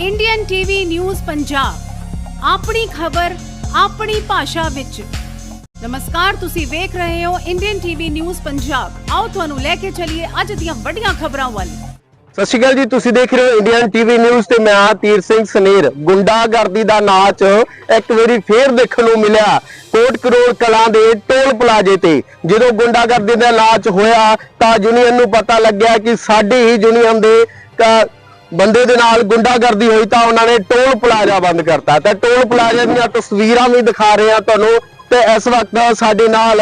Indian TV news Punjab ਆਪਣੀ ਖਬਰ, ਆਪਣੀ ਭਾਸ਼ਾ ਵਿੱਚ। ਨਮਸਕਾਰ, ਤੁਸੀਂ ਵੇਖ ਰਹੇ ਹੋ ਇੰਡੀਅਨ ਟੀਵੀ ਨਿਊਜ਼ ਪੰਜਾਬ ਆਓ ਤੁਹਾਨੂੰ ਲੈ ਕੇ ਚੱਲੀਏ ਅੱਜ ਦੀਆਂ ਵੱਡੀਆਂ ਖਬਰਾਂ ਵੱਲ। ਸਤਿ ਸ਼੍ਰੀ ਅਕਾਲ ਜੀ, ਤੁਸੀਂ ਦੇਖ ਰਹੇ ਹੋ ਇੰਡੀਅਨ ਟੀਵੀ ਨਿਊਜ਼ ਤੇ ਮੈਂ ਹਾਂ ਤੀਰ ਸਿੰਘ ਸਨੇਰ। ਗੁੰਡਾਗਰਦੀ ਦਾ ਨਾਚ ਇੱਕ ਵਾਰੀ ਫੇਰ ਦੇਖਣ ਨੂੰ ਮਿਲਿਆ। ਕੋਟ ਕਰੋੜ ਕਲਾਂ ਦੇ ਟੋਲ ਪਲਾਜ਼ੇ ਤੇ। ਜਦੋਂ ਗੁੰਡਾਗਰਦੀ ਦਾ ਨਾਚ ਹੋਇਆ ਤਾਂ ਯੂਨੀਅਨ ਨੂੰ ਪਤਾ ਲੱਗਿਆ ਕਿ ਸਾਡੀ ਹੀ ਯੂਨੀਅਨ ਦੇ ਬੰਦੇ ਦੇ ਨਾਲ ਗੁੰਡਾਗਰਦੀ ਹੋਈ ਤਾਂ ਉਹਨਾਂ ਨੇ ਟੋਲ ਪਲਾਜ਼ਾ ਬੰਦ ਕਰਤਾ। ਤਾਂ ਟੋਲ ਪਲਾਜ਼ੇ ਦੀਆਂ ਤਸਵੀਰਾਂ ਵੀ ਦਿਖਾ ਰਹੇ ਹਾਂ ਤੁਹਾਨੂੰ। ਤੇ ਇਸ ਵਕਤ ਸਾਡੇ ਨਾਲ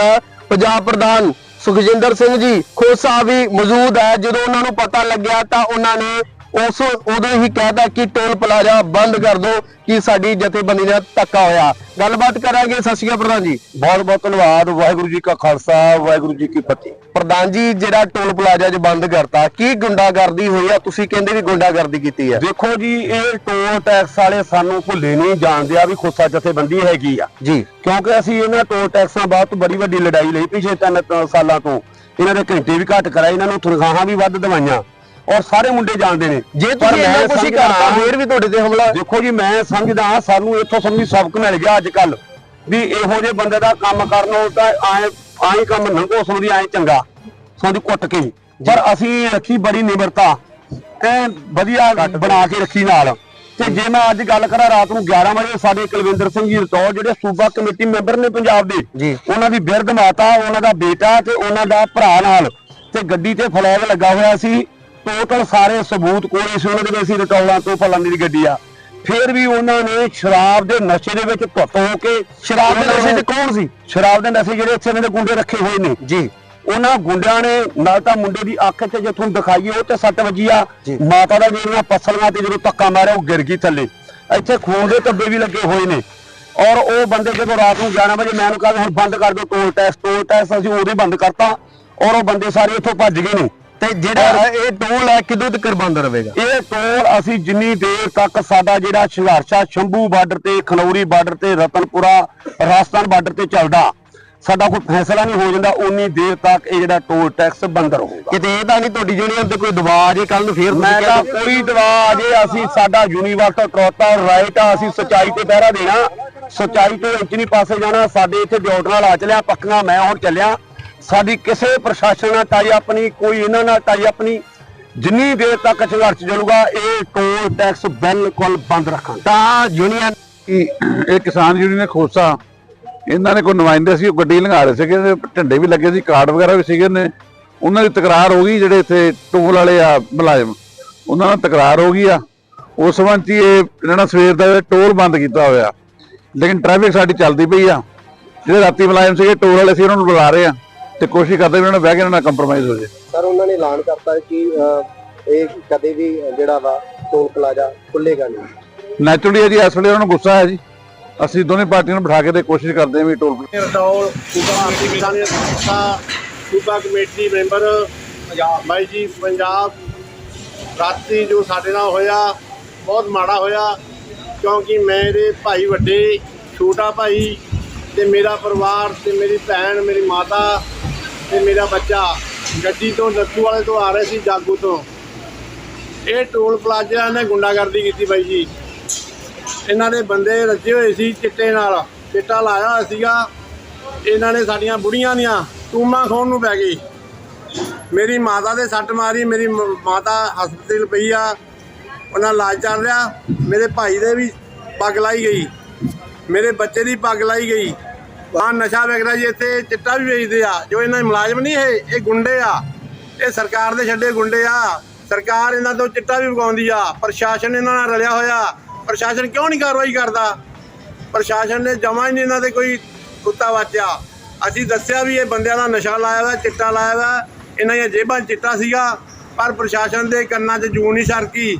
ਪੰਜਾਬ ਪ੍ਰਧਾਨ ਸੁਖਜਿੰਦਰ ਸਿੰਘ ਜੀ ਖੋਸਾ ਵੀ ਮੌਜੂਦ ਹੈ। ਜਦੋਂ ਉਹਨਾਂ ਨੂੰ ਪਤਾ ਲੱਗਿਆ ਤਾਂ ਉਹਨਾਂ ਨੇ ਉਸ ਉਦੋਂ ਹੀ ਕਹਿਤਾ ਕਿ ਟੋਲ ਪਲਾਜ਼ਾ ਬੰਦ ਕਰ ਦਿਓ ਕਿ ਸਾਡੀ ਜਥੇਬੰਦੀ ਨਾਲ ਧੱਕਾ ਹੋਇਆ। ਗੱਲਬਾਤ ਕਰਾਂਗੇ ਸਤਿ ਸ਼੍ਰੀ ਅਕਾਲ ਪ੍ਰਧਾਨ ਜੀ। ਬਹੁਤ ਬਹੁਤ ਧੰਨਵਾਦ ਵਾਹਿਗੁਰੂ ਜੀ ਕਾ ਖਾਲਸਾ ਵਾਹਿਗੁਰੂ ਜੀ ਕੀ ਫਤਿਹ। ਪ੍ਰਧਾਨ ਜੀ ਜਿਹੜਾ ਟੋਲ ਪਲਾਜ਼ਾ 'ਚ ਬੰਦ ਕਰਤਾ ਕੀ ਗੁੰਡਾਗਰਦੀ ਹੋਈ ਆ? ਤੁਸੀਂ ਕਹਿੰਦੇ ਵੀ ਗੁੰਡਾਗਰਦੀ ਕੀਤੀ ਹੈ ਦੇਖੋ ਜੀ ਇਹ ਟੋਲ ਟੈਕਸ ਵਾਲੇ ਸਾਨੂੰ ਭੁੱਲੇ ਨਹੀਂ ਜਾਣਦੇ ਆ ਵੀ ਖੋਸਾ ਜਥੇਬੰਦੀ ਹੈਗੀ ਆ। ਜੀ। ਕਿਉਂਕਿ ਅਸੀਂ ਇਹਨਾਂ ਟੋਲ ਟੈਕਸਾਂ ਬਾਅਦ ਬੜੀ ਵੱਡੀ ਲੜਾਈ ਲਈ ਤਿੰਨ ਕੁ ਸਾਲਾਂ ਤੋਂ। ਇਹਨਾਂ ਦੇ ਘੰਟੇ ਵੀ ਘੱਟ ਕਰਾਏ ਇਹਨਾਂ ਨੂੰ ਤਨਖਾਹਾਂ ਵੀ ਵੱਧ ਦਵਾਈਆਂ। ਔਰ ਸਾਰੇ ਮੁੰਡੇ ਜਾਣਦੇ ਨੇ। ਜੇ ਤੁਸੀਂ ਇੰਨਾ ਕੁਝ ਹੀ ਕਰਤਾ ਫੇਰ ਵੀ ਤੁਹਾਡੇ ਤੇ ਹਮਲਾ। ਦੇਖੋ ਜੀ ਮੈਂ ਸਮਝਦਾ ਸਾਨੂੰ ਇੱਥੋਂ ਸਮਝੀ ਸਬਕ ਮਿਲ ਗਿਆ ਅੱਜ ਕੱਲ ਵੀ ਇਹੋ ਜਿਹੇ ਬੰਦੇ ਦਾ ਕੰਮ ਕਰਨੋਂ ਤਾਂ ਆਏ ਆਏ ਕੰਮ ਨੰਗੋ ਸਮਝੀ ਆਏ ਚੰਗਾ ਸਮਝੀ ਕੁੱਟ ਕੇ। ਪਰ ਅਸੀਂ ਰੱਖੀ ਬੜੀ ਨਿਮਰਤਾ ਐ ਵਧੀਆ ਬਣਾ ਕੇ ਰੱਖੀ ਨਾਲ। ਤੇ ਜੇ ਮੈਂ ਅੱਜ ਗੱਲ ਕਰਾਂ ਰਾਤ ਨੂੰ 11 ਵਜੇ ਸਾਡੇ ਕੁਲਵਿੰਦਰ ਸਿੰਘ ਜੀ ਰਤੌਰ ਜਿਹੜੇ ਸੂਬਾ ਕਮੇਟੀ ਮੈਂਬਰ ਨੇ ਪੰਜਾਬ ਦੇ। ਉਹਨਾਂ ਦੀ ਬਿਰਧ ਮਾਤਾ ਉਹਨਾਂ ਦਾ ਬੇਟਾ ਤੇ ਉਹਨਾਂ ਦਾ ਭਰਾ ਨਾਲ ਤੇ ਗੱਡੀ ਤੇ ਫਲੈਗ ਲੱਗਾ ਹੋਇਆ ਸੀ। ਟੋਟਲ ਸਾਰੇ ਸਬੂਤ ਕੋਲ ਸੀ ਉਹਨਾਂ ਦੇ ਵਿੱਚ ਸੀ ਰਟੌਲਾਂ ਤੋਂ ਫਲਾਂਦੀ ਦੀ ਗੱਡੀ ਆ। ਫਿਰ ਵੀ ਉਹਨਾਂ ਨੇ ਸ਼ਰਾਬ ਦੇ ਨਸ਼ੇ ਦੇ ਵਿੱਚ ਧੁੱਤ ਹੋ ਕੇ ਸ਼ਰਾਬ ਦੇ ਨਸ਼ੇ 'ਚ ਕੌਣ ਸੀ? ਸ਼ਰਾਬ ਦੇ ਨਸ਼ੇ ਜਿਹੜੇ ਇੱਥੇ ਇਹਨਾਂ ਦੇ ਗੁੰਡੇ ਰੱਖੇ ਹੋਏ ਨੇ। ਜੀ। ਉਹਨਾਂ ਗੁੰਡਿਆਂ ਨੇ ਨਾਲ ਤਾਂ ਮੁੰਡੇ ਦੀ ਅੱਖ 'ਚ ਜੇ ਤੁਹਾਨੂੰ ਦਿਖਾਈਏ ਉਹ ਤੇ ਸੱਟ ਵੱਜੀ ਆ। ਮਾਤਾ ਦਾ ਜਿਹੜੀਆਂ ਪਸਲੀਆਂ ਤੇ ਜਦੋਂ ਧੱਕਾ ਮਾਰਿਆ ਉਹ ਗਿਰ ਗਈ ਥੱਲੇ। ਇੱਥੇ ਖੂਨ ਦੇ ਧੱਬੇ ਵੀ ਲੱਗੇ ਹੋਏ ਨੇ। ਔਰ ਉਹ ਬੰਦੇ ਜਦੋਂ ਰਾਤ ਨੂੰ 11 ਵਜੇ ਮੈਂ ਉਹਨੂੰ ਕਿਹਾ ਵੀ ਹੁਣ ਬੰਦ ਕਰ ਦਿਓ ਟੋਲ ਟੈਕਸ ਟੋਲ ਟੈਕਸ ਅਸੀਂ ਹੀ ਬੰਦ ਕਰਤਾ। ਔਰ ਉਹ ਬੰਦੇ ਸਾਰੇ ਇੱਥੋਂ ਭੱਜ ਗਏ ਨੇ। ਤੇ ਜਿਹੜਾ ਇਹ ਟੋਲ ਹੈ ਕਿਦੋਂ ਤੱਕ ਬੰਦ ਰਹੇਗਾ? ਇਹ ਟੋਲ ਅਸੀਂ ਜਿੰਨੀ ਦੇਰ ਤੱਕ ਸਾਡਾ ਜਿਹੜਾ ਸੰਘਰਸ਼ ਸ਼ੰਭੂ ਬਾਰਡਰ ਤੇ ਖਨੌਰੀ ਬਾਰਡਰ ਤੇ ਰਤਨਪੁਰਾ ਰਾਜਸਥਾਨ ਬਾਰਡਰ ਤੇ ਚੱਲਦਾ ਸਾਡਾ ਕੋਈ ਫੈਸਲਾ ਨਹੀਂ ਹੋ ਜਾਂਦਾ ਉਨੀ ਦੇਰ ਤੱਕ ਇਹ ਜਿਹੜਾ ਟੋਲ ਟੈਕਸ ਬੰਦ ਰਹੂਗਾ। ਕਿਤੇ ਇਹ ਤਾਂ ਨਹੀਂ ਤੁਹਾਡੀ ਯੂਨੀਅਨ ਤੇ ਕੋਈ ਦਬਾਅ ਜੇ ਕੱਲ ਨੂੰ ਫੇਰ ਮੈਂ ਤਾਂ ਕੋਈ ਦਵਾ ਜੇ ਅਸੀਂ ਸਾਡਾ ਯੂਨੀਵਰਸਲ ਕਰੋਤਾ ਰਾਈਟ ਆ ਅਸੀਂ ਸਚਾਈ ਤੇ ਪਹਿਰਾ ਦੇਣਾ ਸਚਾਈ ਤੋਂ ਇੰਚ ਨਹੀਂ ਪਾਸੇ ਜਾਣਾ ਸਾਡੇ ਇੱਥੇ ਡਿਊਟ ਨਾਲ ਆ ਚਲਿਆ ਪੱਕੀਆਂ ਮੈਂ ਹੁਣ ਚੱਲਿਆ ਸਾਡੀ ਕਿਸੇ ਪ੍ਰਸ਼ਾਸਨ ਨਾਲ ਟਾਈ ਆਪਣੀ, ਕੋਈ ਇਹਨਾਂ ਨਾਲ ਟਾਈ ਆਪਣੀ ਜਿੰਨੀ ਦੇਰ ਤੱਕ ਸੰਘਰਸ਼ ਚੱਲੂਗਾ, ਇਹ ਟੋਲ ਟੈਕਸ ਬਿਲਕੁਲ ਬੰਦ ਰੱਖਾਂਗੇ। ਤਾਂ ਯੂਨੀਅਨ ਇਹ ਕਿਸਾਨ ਯੂਨੀਅਨ ਨੇ ਖੋਸਾ, ਇਹਨਾਂ ਨੇ ਕੋਈ ਨੁਮਾਇੰਦੇ ਸੀ, ਉਹ ਗੱਡੀ ਲੰਘਾ ਰਹੇ ਸੀਗੇ ਢੰਡੇ ਵੀ ਲੱਗੇ ਸੀ ਕਾਰਡ ਵਗੈਰਾ ਵੀ ਸੀਗੇ ਨੇ। ਉਹਨਾਂ ਦੀ ਤਕਰਾਰ ਹੋ ਗਈ, ਜਿਹੜੇ ਇੱਥੇ ਟੋਲ ਵਾਲੇ ਆ, ਮੁਲਾਜ਼ਮ। ਉਹਨਾਂ ਨਾਲ ਤਕਰਾਰ ਹੋ ਗਈ ਆ। ਉਸ ਸੰਬੰਧ 'ਚ ਹੀ ਇਹ ਇਹਨਾਂ ਨੇ ਸਵੇਰ ਦਾ ਟੋਲ ਬੰਦ ਕੀਤਾ ਹੋਇਆ। ਲੇਕਿਨ ਟ੍ਰੈਫਿਕ ਸਾਡੀ ਚੱਲਦੀ ਪਈ ਆ। ਜਿਹੜੇ ਰਾਤੀ ਮੁਲਾਜ਼ਮ ਸੀਗੇ ਟੋਲ ਵਾਲੇ ਸੀ, ਉਹਨਾਂ ਨੂੰ ਬੁਲਾ ਰਹੇ ਆ। ਤੇ ਕੋਸ਼ਿਸ਼ ਕਰਦੇ ਵੀ ਉਹਨਾਂ ਨਾਲ ਬਹਿ ਕੇ ਇਹਨਾਂ ਨਾਲ ਕੰਪਰੋਮਾਈਜ਼ ਹੋ ਜਾਏ ਸਰ ਉਹਨਾਂ ਨੇ ਐਲਾਨ ਕਰਤਾ ਕਿ ਅਹ, ਇਹ ਕਦੇ ਵੀ ਜਿਹੜਾ ਵਾ ਟੋਲ ਪਲਾਜ਼ਾ ਖੁੱਲੇਗਾ ਨਹੀਂ। ਨੈਚੁਰਲੀ ਜੀ ਇਸ ਵੇਲੇ ਉਹਨਾਂ ਨੂੰ ਗੁੱਸਾ ਹੈ ਜੀ। ਅਸੀਂ ਦੋਨੇ ਪਾਰਟੀਆਂ ਨੂੰ ਬਿਠਾ ਕੇ ਤੇ ਕੋਸ਼ਿਸ਼ ਕਰਦੇ ਹਾਂ ਵੀ ਟੋਲ ਰਟੌਲ ਸੂਬਾ ਸੂਬਾ ਕਮੇਟੀ ਮੈਂਬਰ ਪੰਜਾਬ ਬਾਈ ਜੀ ਪੰਜਾਬ ਰਾਤੀ ਜੋ ਸਾਡੇ ਨਾਲ ਹੋਇਆ ਬਹੁਤ ਮਾੜਾ ਹੋਇਆ ਕਿਉਂਕਿ ਮੇਰੇ ਭਾਈ ਵੱਡੇ ਛੋਟਾ ਭਾਈ ਤੇ ਮੇਰਾ ਪਰਿਵਾਰ ਤੇ ਮੇਰੀ ਭੈਣ ਮੇਰੀ ਮਾਤਾ ਤੇ ਮੇਰਾ ਬੱਚਾ ਗੱਡੀ ਤੋਂ ਲੱਤੂ ਵਾਲੇ ਤੋਂ ਆ ਰਹੇ ਸੀ, ਜਾਗੂ ਤੋਂ। ਇਹ ਟੋਲ ਪਲਾਜ਼ਾ ਨੇ ਗੁੰਡਾਗਰਦੀ ਕੀਤੀ ਬਾਈ ਜੀ। ਇਹਨਾਂ ਦੇ ਬੰਦੇ ਰੱਜੇ ਹੋਏ ਸੀ ਚਿੱਟੇ ਨਾਲ, ਚਿੱਟਾ ਲਾਇਆ ਹੋਇਆ ਸੀਗਾ। ਇਹਨਾਂ ਨੇ ਸਾਡੀਆਂ ਬੁੜੀਆਂ ਦੀਆਂ ਟੂਮਾਂ ਖਾਣ ਨੂੰ ਪੈ ਗਈ। ਮੇਰੀ ਮਾਤਾ ਦੇ ਸੱਟ ਮਾਰੀ, ਮੇਰੀ ਮ- ਮਾਤਾ ਹਸਪਤਾਲ ਪਈ ਆ, ਉਹਨਾਂ ਇਲਾਜ ਚੱਲ ਰਿਹਾ। ਮੇਰੇ ਭਾਈ ਦੇ ਵੀ ਪੱਗ ਲਾਈ ਗਈ। ਮੇਰੇ ਬੱਚੇ ਦੀ ਪੱਗ ਲਾਈ ਗਈ। ਆ ਨਸ਼ਾ ਵਿਕਦਾ ਜੀ, ਇੱਥੇ ਚਿੱਟਾ ਵੀ ਵੇਚਦੇ ਆ, ਜੋ ਇਹਨਾਂ ਦੇ ਮੁਲਾਜ਼ਮ ਨਹੀਂ ਇਹ ਇਹ ਗੁੰਡੇ ਆ। ਇਹ ਸਰਕਾਰ ਦੇ ਛੱਡੇ ਗੁੰਡੇ ਆ। ਸਰਕਾਰ ਇਹਨਾਂ ਤੋਂ ਚਿੱਟਾ ਵੀ ਵਗਾਉਂਦੀ ਆ। ਪ੍ਰਸ਼ਾਸਨ ਇਹਨਾਂ ਨਾਲ ਰਲਿਆ ਹੋਇਆ। ਪ੍ਰਸ਼ਾਸਨ ਕਿਉਂ ਨਹੀਂ ਕਾਰਵਾਈ ਕਰਦਾ? ਪ੍ਰਸ਼ਾਸਨ ਨੇ ਜਮਾ ਹੀ ਨਹੀਂ ਇਹਨਾਂ ਦੇ ਕੋਈ ਕੁੱਤਾ ਵਾਚਿਆ। ਅਸੀਂ ਦੱਸਿਆ ਵੀ ਇਹ ਬੰਦਿਆਂ ਦਾ ਨਸ਼ਾ ਲਾਇਆ ਹੋਇਆ ਚਿੱਟਾ ਲਾਇਆ ਹੋਇਆ ਇਹਨਾਂ ਦੀਆਂ ਜੇਬਾਂ ਚਿੱਟਾ ਸੀਗਾ, ਪਰ ਪ੍ਰਸ਼ਾਸਨ ਦੇ ਕੰਨਾਂ 'ਚ ਜੂੰ ਨਹੀਂ ਸਰਕੀ।